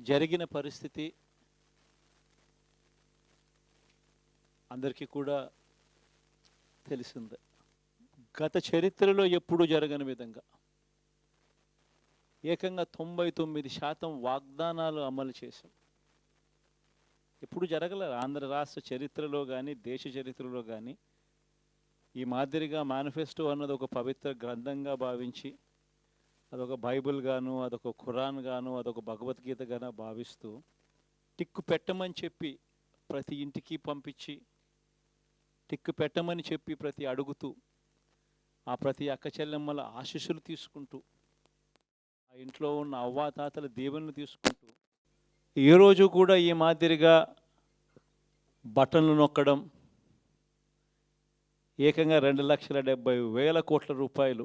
జరిగిన పరిస్థితి అందరికీ కూడా తెలిసిందే. గత చరిత్రలో ఎప్పుడూ జరగని విధంగా ఏకంగా తొంభై తొమ్మిది శాతం వాగ్దానాలు అమలు చేశాం. ఎప్పుడు జరగలేదు ఆంధ్ర రాష్ట్ర చరిత్రలో కానీ దేశ చరిత్రలో కానీ ఈ మాదిరిగా మేనిఫెస్టో అన్నది ఒక పవిత్ర గ్రంథంగా భావించి అదొక బైబిల్ గాను అదొక ఖురాన్ గాను అదొక భగవద్గీత గాను భావిస్తూ టిక్కు పెట్టమని చెప్పి ప్రతి ఇంటికి పంపించి టిక్కు పెట్టమని చెప్పి ప్రతి అడుగుతూ ఆ ప్రతి అక్క చెల్లెమ్మల ఆశీస్సులు తీసుకుంటూ ఆ ఇంట్లో ఉన్న అవ్వాతాతల దేవుని తీసుకుంటూ ఏ రోజు కూడా ఈ మాదిరిగా బటన్లు నొక్కడం ఏకంగా రెండు లక్షల డెబ్బై వేల కోట్ల రూపాయలు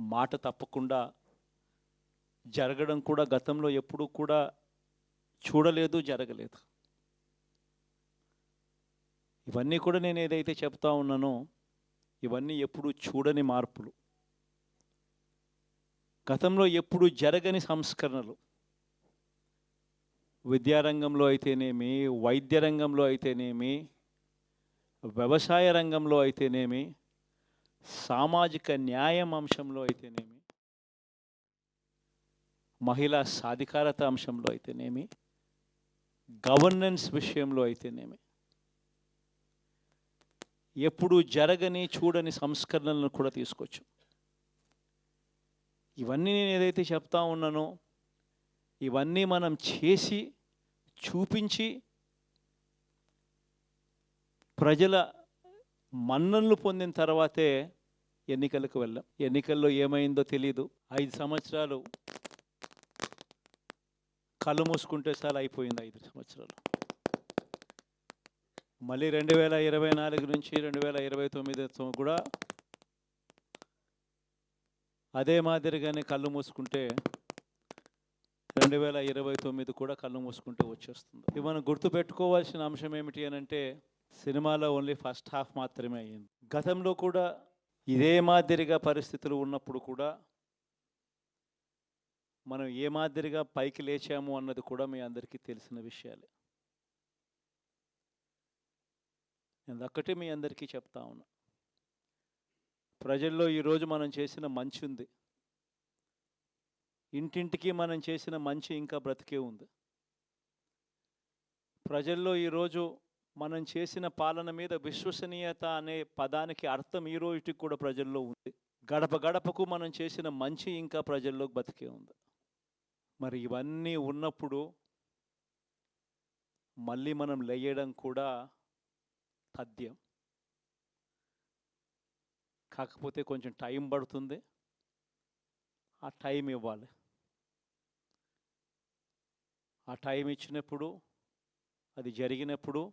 మాట తప్పకుండా జరగడం కూడా గతంలో ఎప్పుడూ కూడా చూడలేదు జరగలేదు. ఇవన్నీ కూడా నేను ఏదైతే చెప్తా ఉన్నానో ఇవన్నీ ఎప్పుడు చూడని మార్పులు. గతంలో ఎప్పుడు జరగని సంస్కరణలు. విద్యారంగంలో అయితేనేమి వైద్య రంగంలో అయితేనేమి వ్యవసాయ రంగంలో అయితేనేమి సామాజిక న్యాయం అంశంలో అయితేనేమి? మహిళా సాధికారత అంశంలో అయితేనేమి? గవర్నెన్స్ విషయంలో అయితేనేమి? ఎప్పుడు జరగని చూడని సంస్కరణలను కూడా తీసుకొచ్చు ఇవన్నీ నేను ఏదైతే చెప్తా ఉన్నానో ఇవన్నీ మనం చేసి చూపించి ప్రజల మన్ననలు పొందిన తర్వాతే ఎన్నికలకు వెళ్ళాం. ఎన్నికల్లో ఏమైందో తెలియదు ఐదు సంవత్సరాలు కళ్ళు మూసుకుంటే చాలా అయిపోయింది ఐదు సంవత్సరాలు. మళ్ళీ రెండు వేల ఇరవై నాలుగు నుంచి రెండు వేల ఇరవై తొమ్మిది కూడా అదే మాదిరిగానే కళ్ళు మూసుకుంటే రెండు వేల ఇరవై తొమ్మిది కూడా కళ్ళు మూసుకుంటే వచ్చేస్తుంది. ఇది మనం గుర్తుపెట్టుకోవాల్సిన అంశం ఏమిటి అని అంటే సినిమాలో ఓన్లీ ఫస్ట్ హాఫ్ మాత్రమే అయ్యింది. గతంలో కూడా ఇదే మాదిరిగా పరిస్థితులు ఉన్నప్పుడు కూడా మనం ఏ మాదిరిగా పైకి లేచాము అన్నది కూడా మీ అందరికీ తెలిసిన విషయాలే. నేను ఒక్కటే మీ అందరికీ చెప్తా ఉన్నా. ప్రజల్లో ఈరోజు మనం చేసిన మంచి ఉంది. ఇంటింటికి మనం చేసిన మంచి ఇంకా బ్రతికే ఉంది. ప్రజల్లో ఈరోజు మనం చేసిన పాలన మీద విశ్వసనీయత అనే పదానికి అర్థం ఈ రోజుకి కూడా ప్రజల్లో ఉంది. గడప గడపకు మనం చేసిన మంచి ఇంకా ప్రజల్లో బతికే ఉంది. మరి ఇవన్నీ ఉన్నప్పుడు మళ్ళీ మనం లేయడం కూడా తథ్యం. కాకపోతే కొంచెం టైం పడుతుంది. ఆ టైం ఇవ్వాలి. ఆ టైం ఇచ్చినప్పుడు అది జరిగినప్పుడు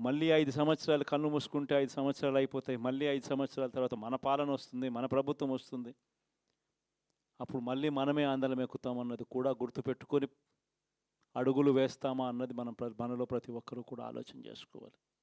మళ్ళీ ఐదు సంవత్సరాలు కన్ను మూసుకుంటే ఐదు సంవత్సరాలు అయిపోతాయి. మళ్ళీ ఐదు సంవత్సరాల తర్వాత మన పాలన వస్తుంది మన ప్రభుత్వం వస్తుంది. అప్పుడు మళ్ళీ మనమే ఆందోళన ఎక్కుతాం అన్నది కూడా గుర్తుపెట్టుకొని అడుగులు వేస్తామా అన్నది మనం ప్ర- మనలో ప్రతి ఒక్కరూ కూడా ఆలోచన చేసుకోవాలి.